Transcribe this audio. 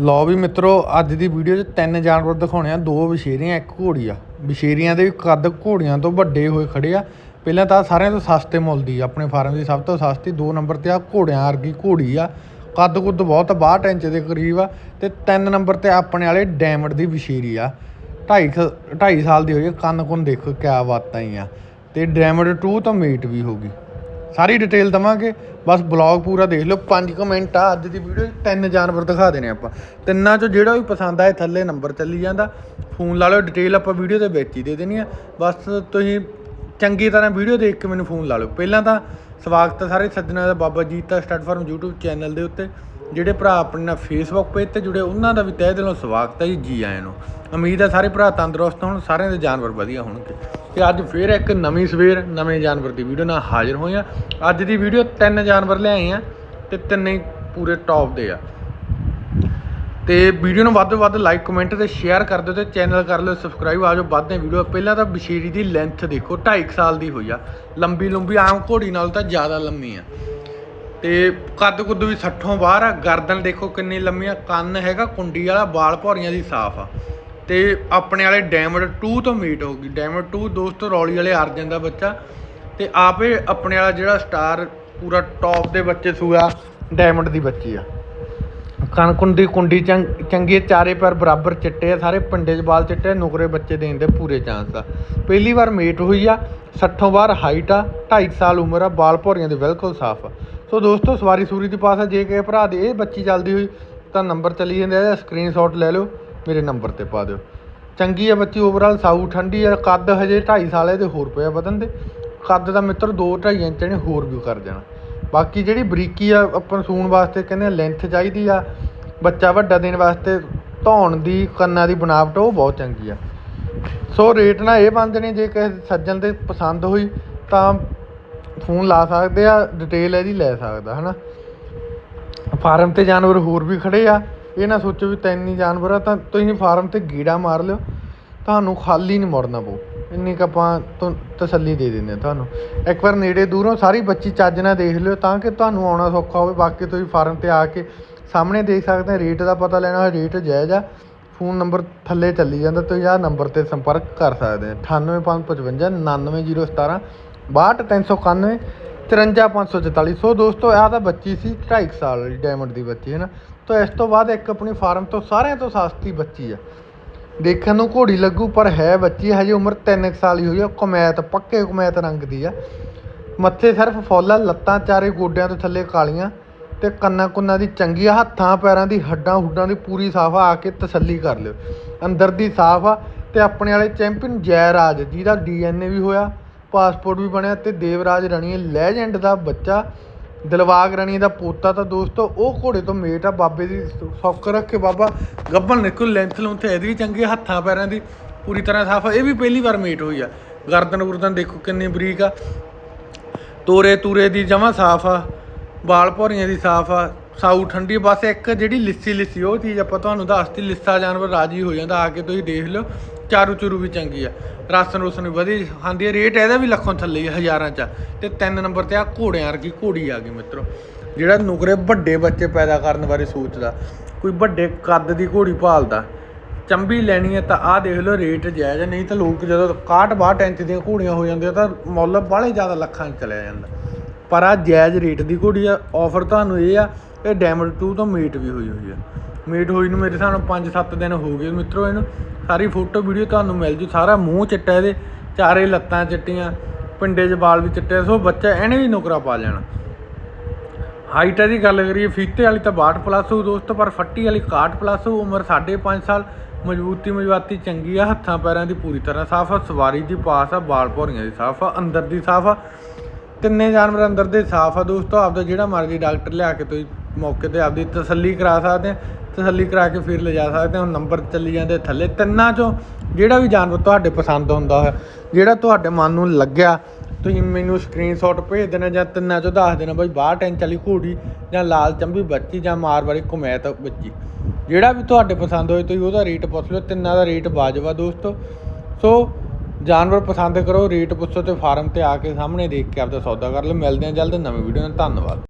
ਲਓ ਵੀ ਮਿੱਤਰੋ, ਅੱਜ ਦੀ ਵੀਡੀਓ 'ਚ ਤਿੰਨ ਜਾਨਵਰ ਦਿਖਾਉਣੇ ਆ, ਦੋ ਵਿਸ਼ੇਰੀਆਂ, ਇੱਕ ਘੋੜੀ ਆ। ਵਿਸ਼ੇਰੀਆਂ ਦੇ ਵੀ ਕੱਦ ਘੋੜੀਆਂ ਤੋਂ ਵੱਡੇ ਹੋਏ ਖੜੇ ਆ। ਪਹਿਲਾਂ ਤਾਂ ਸਾਰਿਆਂ ਤੋਂ ਸਸਤੇ ਮੁੱਲ ਦੀ ਆਪਣੇ ਫਾਰਮ ਦੀ ਸਭ ਤੋਂ ਸਸਤੀ, ਦੋ ਨੰਬਰ ਤੇ ਆ ਘੋੜਿਆਂ ਵਰਗੀ ਘੋੜੀ ਆ। ਕੱਦ ਕੁੱਦ ਬਹੁਤ 62 ਇੰਚ ਦੇ ਕਰੀਬ ਆ ਤੇ ਤਿੰਨ ਨੰਬਰ ਤੇ ਆਪਣੇ ਵਾਲੇ ਡਾਇਮੰਡ ਦੀ ਵਿਸ਼ੇਰੀ ਆ। 2.5 2.5 ਸਾਲ ਦੀ ਹੋਈ ਆ, ਕੰਨ ਕੁੰਨ ਦੇਖੋ ਕਿਆ ਬਾਤਾਂ ਹੀ ਆ। ਤੇ ਡਾਇਮੰਡ 2 ਤੋਂ ਮੀਟ ਵੀ ਹੋਗੀ ਸਾਰੀ ਡਿਟੇਲ ਦਵਾਂਗੇ। ਬਸ ਬਲੌਗ ਪੂਰਾ ਦੇਖ ਲਓ 5 ਕਮੈਂਟ ਆ, ਅੱਜ ਦੀ ਵੀਡੀਓ 'ਚ ਤਿੰਨ ਜਾਨਵਰ ਦਿਖਾ ਦੇਣੇ ਆਪਾਂ। ਤਿੰਨਾਂ 'ਚੋਂ ਜਿਹੜਾ ਵੀ ਪਸੰਦ ਆਏ, ਥੱਲੇ ਨੰਬਰ ਚੱਲੀ ਜਾਂਦਾ। ਫੋਨ ਲਾ ਲਓ ਡਿਟੇਲ ਆਪਾਂ ਵੀਡੀਓ ਦੇ ਵਿੱਚ ਹੀ ਦੇ ਦੇਣੀ ਆ। ਬਸ ਤੁਸੀਂ ਚੰਗੀ ਤਰ੍ਹਾਂ ਵੀਡੀਓ ਦੇਖ ਕੇ ਮੈਨੂੰ ਫੋਨ ਲਾ ਲਓ। ਪਹਿਲਾਂ ਤਾਂ ਸਵਾਗਤ ਹੈ ਸਾਰੇ ਸੱਜਣਾਂ ਦਾ, ਬਾਬਾ ਜੀਤ ਦਾ ਸਟੱਡ ਫਾਰਮ YouTube ਚੈਨਲ ਦੇ ਉੱਤੇ, ਜਿਹੜੇ ਭਰਾ ਆਪਣੇ ਨਾਲ ਫੇਸਬੁੱਕ ਪੇਜ ਤੇ ਜੁੜੇ, ਉਹਨਾਂ ਦਾ ਵੀ ਤਹਿ ਦਿਲੋਂ ਸਵਾਗਤ ਹੈ ਜੀ ਜੀ ਆਇਆਂ ਨੂੰ। ਉਮੀਦ ਹੈ ਸਾਰੇ ਭਰਾ ਤੰਦਰੁਸਤ ਹੋਣ, ਸਾਰਿਆਂ ਦੇ ਜਾਨਵਰ ਵਧੀਆ ਹੋਣਗੇ। ਤੇ ਅੱਜ ਫੇਰ ਇੱਕ ਨਵੀਂ ਸਵੇਰ, ਨਵੇਂ ਜਾਨਵਰ ਦੀ ਵੀਡੀਓ ਨਾਲ ਹਾਜ਼ਰ ਹੋਏ ਆ ਅੱਜ ਦੀ ਵੀਡੀਓ ਤਿੰਨ ਜਾਨਵਰ ਲਿਆਏ ਆ ਤੇ ਤਿੰਨੇ ਪੂਰੇ ਟੌਪ ਦੇ ਆ। ਤੇ ਵੀਡੀਓ ਨੂੰ ਵੱਧ ਤੋਂ ਵੱਧ ਲਾਈਕ ਕਮੈਂਟ ਤੇ ਸ਼ੇਅਰ ਕਰ ਦਿਓ ਤੇ ਚੈਨਲ ਕਰ ਲਿਓ ਸਬਸਕ੍ਰਾਈਬ ਆਜੋ ਵੱਧਦੇ ਵੀਡੀਓ, ਪਹਿਲਾਂ ਤਾਂ ਬਸ਼ੀਰੀ ਦੀ ਲੈਂਥ ਦੇਖੋ 2.5 ਸਾਲ ਦੀ ਹੋਈ ਆ। ਲੰਬੀ ਲੰਬੀ, ਆਮ ਘੋੜੀ ਨਾਲ ਤਾਂ ਜ਼ਿਆਦਾ ਲੰਮੀ ਆ। ਤੇ ਕੱਦ ਕੁੱਦ ਵੀ 60ੋਂ ਬਾਹਰ ਆ। ਗਰਦਨ ਦੇਖੋ ਕਿੰਨੀ ਲੰਮੀ ਆ। ਕੰਨ ਹੈਗਾ, ਕੁੰਡੀ ਵਾਲਾ ਵਾਲ ਭੌਰੀਆਂ ਦੀ ਸਾਫ਼ ਆ। ਤੇ ਆਪਣੇ ਵਾਲੇ ਡਾਇਮੰਡ 2 ਤੋਂ ਮੀਟ ਹੋਗੀ ਡਾਇਮੰਡ 2 ਦੋਸਤੋ ਰੌਲੀ ਵਾਲੇ ਅਰਜਨ ਦਾ ਬੱਚਾ। ਤੇ ਆਪੇ ਆਪਣੇ ਵਾਲਾ ਜਿਹੜਾ ਸਟਾਰ ਪੂਰਾ ਟੌਪ ਦੇ ਬੱਚੇ ਸੂਆ ਡਾਇਮੰਡ ਦੀ ਬੱਚੀ ਆ। ਕਣ ਕੁੰਡੀ ਕੁੰਡੀ ਚੰਗ- ਚੰਗੀ ਚਾਰੇ ਪੈਰ ਬਰਾਬਰ ਚਿੱਟੇ ਆ ਸਾਰੇ ਪਿੰਡੇ 'ਚ ਬਾਲ ਚਿੱਟੇ ਆ, ਨੁਕਰੇ ਬੱਚੇ ਦੇਣ ਦੇ ਪੂਰੇ ਚਾਂਸ ਆ। ਪਹਿਲੀ ਵਾਰ ਮੀਟ ਹੋਈ ਆ 60 ਵਾਰ ਹਾਈਟ ਆ 2.5 ਸਾਲ ਉਮਰ ਆ ਬਾਲ ਭੌਰੀਆਂ ਦੇ ਬਿਲਕੁਲ ਸਾਫ਼ ਆ। ਸੋ ਦੋਸਤੋ ਸਵਾਰੀ ਸੂਰੀ ਦੇ ਪਾਸ ਆ ਜੇ ਕਿਸੇ ਭਰਾ ਦੀ ਇਹ ਬੱਚੀ ਚੱਲਦੀ ਹੋਈ ਤਾਂ ਨੰਬਰ ਚਲੀ ਜਾਂਦੇ ਆ ਸਕਰੀਨਸ਼ਾਟ ਲੈ ਲਿਓ। ਮੇਰੇ ਨੰਬਰ ਤੇ ਪਾ ਦਿਓ। ਚੰਗੀ ਆ ਬੱਚੀ ਓਵਰਆਲ ਸਾਊ ਠੰਡੀ ਆ, ਕੱਦ ਹਜੇ 2.5 ਸਾਲ ਇਹਦੇ ਹੋਰ ਪਿਆ ਵਧਣ ਦੇ। ਕੱਦ ਦਾ ਮਿੱਤਰ 2 2.5 ਇੰਚ ਨੇ ਹੋਰ ਵੀ ਕਰ ਜਾਣਾ ਬਾਕੀ ਜਿਹੜੀ ਬਰੀਕੀ ਆ, ਆਪਾਂ ਸੂਣ ਵਾਸਤੇ ਕਹਿੰਦੇ ਲੈਂਥ ਚਾਹੀਦੀ ਆ। ਬੱਚਾ ਵੱਡਾ ਦੇਣ ਵਾਸਤੇ ਧੌਣ ਦੀ, ਕੰਨਾਂ ਦੀ ਬਣਾਵਟ ਉਹ ਬਹੁਤ ਚੰਗੀ ਆ। ਸੋ ਰੇਟ ਨਾ ਇਹ ਬੰਦ ਨੇ, ਜੇ ਕਿਸੇ ਸੱਜਣ ਦੇ ਪਸੰਦ ਹੋਈ, ਤਾਂ ਫੋਨ ਲਾ ਸਕਦੇ ਆ ਡਿਟੇਲ ਇਹਦੀ ਲੈ ਸਕਦਾ, ਹਨਾ। ਫਾਰਮ ਤੇ ਜਾਨਵਰ ਹੋਰ ਵੀ ਖੜੇ ਆ। ਇਹ ਨਾ ਸੋਚੋ ਵੀ ਤਿੰਨ ਜਾਨਵਰ ਆ, ਤਾਂ ਤੁਸੀਂ ਫਾਰਮ ਤੇ ਗੀੜਾ ਮਾਰ ਲਿਓ। ਤੁਹਾਨੂੰ ਖਾਲੀ ਨਹੀਂ ਮੁੜਨਾ ਪਊ। ਇੰਨੀ ਕੁ ਆਪਾਂ ਤੁ- ਤਸੱਲੀ ਦੇ ਦਿੰਦੇ ਆ ਤੁਹਾਨੂੰ। ਇੱਕ ਵਾਰ ਨੇੜੇ ਦੂਰੋਂ ਸਾਰੀ ਬੱਚੀ ਚੱਜ ਨਾਲ ਦੇਖ ਲਿਓ, ਤਾਂ ਕਿ ਤੁਹਾਨੂੰ ਆਉਣਾ ਸੌਖਾ ਹੋਵੇ। ਬਾਕੀ ਤੁਸੀਂ ਫਾਰਮ ਤੇ ਆ ਕੇ ਸਾਹਮਣੇ ਦੇਖ ਸਕਦੇ ਆ, ਰੇਟ ਦਾ ਪਤਾ ਲੈਣਾ ਹੋਵੇ ਰੇਟ ਜਾਇਜ਼ ਆ। ਫੋਨ ਨੰਬਰ ਥੱਲੇ ਚੱਲੀ ਜਾਂਦਾ, ਤੁਸੀਂ ਆਹ ਨੰਬਰ ਤੇ ਸੰਪਰਕ ਕਰ ਸਕਦੇ ਆ। 98555 99017 62391 53544 ਸੋ ਦੋਸਤੋ, ਆਹ ਤਾਂ ਬੱਚੀ ਸੀ 2.5 ਸਾਲ ਵਾਲੀ ਡਾਇਮੰਡ ਦੀ ਬੱਚੀ ਹੈ ਨਾ ਤਾਂ ਇਸ ਤੋਂ ਬਾਅਦ ਇੱਕ ਆਪਣੀ ਫਾਰਮ ਤੋਂ ਸਾਰਿਆਂ ਤੋਂ ਸਸਤੀ ਬੱਚੀ ਆ। ਦੇਖਣ ਨੂੰ ਘੋੜੀ ਲੱਗੂ, ਪਰ ਹੈ ਬੱਚੀ, ਹਜੇ ਉਮਰ 3 ਸਾਲ ਹੀ ਹੋਈ ਆ ਕਮੈਤ, ਪੱਕੇ ਕਮੈਤ ਰੰਗ ਦੀ ਆ। ਮੱਥੇ ਸਿਰਫ ਫੁੱਲ ਲੱਤਾਂ ਚਾਰੇ ਗੋਡਿਆਂ ਤੋਂ ਥੱਲੇ ਕਾਲੀਆਂ, ਤੇ ਕੰਨਾਂ ਕੁੰਨਾਂ ਦੀ ਚੰਗੀ ਹੱਥਾਂ, ਪੈਰਾਂ ਦੀ, ਹੱਡਾਂ ਹੁੱਡਾਂ ਦੀ ਪੂਰੀ ਸਾਫ਼ ਆ ਕੇ ਤਸੱਲੀ ਕਰ ਲਿਓ। ਅੰਦਰ ਦੀ ਸਾਫ਼ ਆ, ਤੇ ਆਪਣੇ ਵਾਲੇ ਚੈਂਪੀਅਨ ਜੈ ਰਾਜ ਜਿਹਦਾ ਡੀਐਨਏ ਵੀ ਹੋਇਆ ਪਾਸਪੋਰਟ ਵੀ ਬਣਿਆ ਤੇ ਦੇਵਰਾਜ ਰਣੀਏ ਲੈਜੈਂਡ ਦਾ ਬੱਚਾ, ਦਿਲਵਾਗ ਰਣੀ ਦਾ ਪੋਤਾ ਤਾਂ ਦੋਸਤੋ, ਉਹ ਘੋੜੇ ਤੋਂ ਮੇਟ ਆ, ਬਾਬੇ ਦੀ ਸੌਕ ਰੱਖ ਕੇ ਬਾਬਾ। ਗੱਬਣ ਨਿਕਲ ਲੈਂਥ ਲੂੰਥ ਇਹਦੀ ਵੀ ਚੰਗੀ ਹੱਥਾਂ ਪੈਰਾਂ ਦੀ ਪੂਰੀ ਤਰ੍ਹਾਂ ਸਾਫ਼ ਆ। ਇਹ ਵੀ ਪਹਿਲੀ ਵਾਰ ਮੇਟ ਹੋਈ ਆ। ਗਰਦਨ ਗੁਰਦਨ ਦੇਖੋ ਕਿੰਨੀ ਬਰੀਕ ਆ। ਤੋਰੇ ਤੂਰੇ ਦੀ ਜਮਾ ਸਾਫ਼ ਆ, ਵਾਲ ਭੌਰੀਆਂ ਦੀ ਸਾਫ਼ ਆ ਸਾਊ ਠੰਡੀ ਬਸ ਇੱਕ ਜਿਹੜੀ ਲਿੱਸੀ ਲਿੱਸੀ ਉਹ ਚੀਜ਼ ਆਪਾਂ ਤੁਹਾਨੂੰ ਦੱਸਤੀ ਲਿੱਸਾ ਜਾਨਵਰ ਰਾਜੀ ਹੋ ਜਾਂਦਾ ਆ ਕੇ ਤੁਸੀਂ ਦੇਖ ਲਿਓ ਚਾਰੂ ਚੂਰੂ ਵੀ ਚੰਗੀ ਆ। ਰਾਸਨ ਰੂਸਨ ਵੀ ਵਧੀਆ ਖਾਂਦੀ ਆ ਰੇਟ ਇਹਦਾ ਵੀ ਲੱਖੋਂ ਥੱਲੇ ਹੀ ਹਜ਼ਾਰਾਂ ਚ ਆ। ਤੇ ਤਿੰਨ ਨੰਬਰ ਤੇ ਆ ਘੋੜਿਆਂ ਵਰਗੀ ਘੋੜੀ ਆ ਗਈ ਮਿੱਤਰੋ। ਜਿਹੜਾ ਨੁਕਰੇ ਵੱਡੇ ਬੱਚੇ ਪੈਦਾ ਕਰਨ ਬਾਰੇ ਸੋਚਦਾ। ਕੋਈ ਵੱਡੇ ਕੱਦ ਦੀ ਘੋੜੀ ਭਾਲਦਾ। ਚੰਬੀ ਲੈਣੀ ਹੈ ਤਾਂ ਆਹ ਦੇਖ ਲਓ ਰੇਟ ਜਾਇਜ਼ ਹੈ, ਨਹੀਂ ਤਾਂ ਲੋਕ ਜਦੋਂ 61 62 ਇੰਚ ਦੀਆਂ ਘੋੜੀਆਂ ਹੋ ਜਾਂਦੀਆਂ ਤਾਂ ਮੁੱਲ ਬਾਹਲੇ ਜ਼ਿਆਦਾ ਲੱਖਾਂ 'ਚ ਚਲਿਆ ਜਾਂਦਾ। ਪਰ ਆ ਜਾਇਜ਼ ਰੇਟ ਦੀ ਘੋੜੀ ਆ ਆਫਰ ਤੁਹਾਨੂੰ ਇਹ ਆ, ਇਹ ਡੈਮਡ 2 ਤੋਂ ਮੀਟ ਵੀ ਹੋਈ ਹੋਈ ਆ। ਮੀਟ ਹੋਈ ਨੂੰ ਮੇਰੇ ਹਿਸਾਬ ਨਾਲ 5-7 ਦਿਨ ਹੋ ਗਏ ਮਿੱਤਰੋ ਇਹਨੂੰ। ਸਾਰੀ ਫੋਟੋ ਵੀਡੀਓ ਤੁਹਾਨੂੰ ਮਿਲ ਜੂ, ਸਾਰਾ ਮੂੰਹ ਚਿੱਟਾ ਇਹਦੇ, ਚਾਰੇ ਲੱਤਾਂ ਚਿੱਟੀਆਂ, ਪਿੰਡੇ 'ਚ ਵਾਲ ਵੀ ਚਿੱਟੇ ਸੋ ਬੱਚਾ ਇਹਨੇ ਵੀ ਨੁਕਰਾ ਪਾ ਲੈਣਾ। ਹਾਈਟ ਦੀ ਗੱਲ ਕਰੀਏ, ਫੀਤੇ ਵਾਲੀ ਤਾਂ 62 ਪਲੱਸ ਹੋ ਦੋਸਤੋ, ਪਰ ਫੱਟੀ ਵਾਲੀ 61 ਪਲੱਸ ਹੋ ਉਮਰ 5.5 ਸਾਲ, ਮਜ਼ਬੂਤੀ ਮਜਵਾਤੀ ਚੰਗੀ ਆ, ਹੱਥਾਂ ਪੈਰਾਂ ਦੀ ਪੂਰੀ ਤਰ੍ਹਾਂ ਸਾਫ਼ ਆ, ਸਵਾਰੀ ਦੀ ਪਾਸ ਆ ਬਾਲ ਭੌਰੀਆਂ ਦੀ ਸਾਫ਼ ਆ, ਅੰਦਰ ਦੀ ਸਾਫ਼ ਆ। ਤਿੰਨੇ ਜਾਨਵਰ ਅੰਦਰ ਦੇ ਸਾਫ਼ ਆ ਦੋਸਤੋ, ਆਪਦਾ ਜਿਹੜਾ ਮਰਜ਼ੀ ਡਾਕਟਰ ਲਿਆ ਕੇ ਤੁਸੀਂ ਮੌਕੇ ਤੇ ਆਪਦੀ ਤਸੱਲੀ ਕਰਾ ਸਕਦੇ ਆ, ਤਸੱਲੀ ਕਰਾ ਕੇ ਫਿਰ ਲਿਜਾ ਸਕਦੇ ਆ। ਹੁਣ ਨੰਬਰ ਚੱਲੀ ਜਾਂਦੇ ਥੱਲੇ ਤਿੰਨਾਂ ਚੋਂ ਜਿਹੜਾ ਵੀ ਜਾਨਵਰ ਤੁਹਾਡੇ ਪਸੰਦ ਹੁੰਦਾ ਹੈ ਜਿਹੜਾ ਤੁਹਾਡੇ ਮਨ ਨੂੰ ਲੱਗਿਆ, ਤੁਸੀਂ ਮੈਨੂੰ ਸਕਰੀਨਸ਼ਾਟ ਭੇਜ ਦੇਣਾ ਜਾਂ ਤਿੰਨਾਂ ਚੋਂ ਦੱਸ ਦੇਣਾ, ਬਈ ਬਾਹਰ ਟੈਂਚ ਵਾਲੀ ਘੋੜੀ ਜਾਂ ਲਾਲ ਚੰਬੀ ਬੱਚੀ ਜਾਂ ਮਾਰਵਾੜੀ ਕੁਮੈਤ ਬੱਚੀ। ਜਿਹੜਾ ਵੀ ਤੁਹਾਡੇ ਪਸੰਦ ਹੋਏ, ਤੁਸੀਂ ਉਹਦਾ ਰੇਟ ਪੁੱਛ ਲਿਓ, ਤਿੰਨਾਂ ਦਾ ਰੇਟ ਵਾਜਵਾ ਦੋਸਤੋ। ਸੋ ਜਾਨਵਰ ਪਸੰਦ ਕਰੋ, ਰੇਟ ਪੁੱਛੋ ਤੇ ਫਾਰਮ ਤੇ ਆ ਕੇ ਸਾਹਮਣੇ ਦੇਖ ਕੇ ਆਪਦਾ ਸੌਦਾ ਕਰ ਲਓ। ਮਿਲਦੇ ਹਾਂ ਜਲਦ ਨਵੀਂ ਵੀਡੀਓ ਨਾਲ। ਧੰਨਵਾਦ।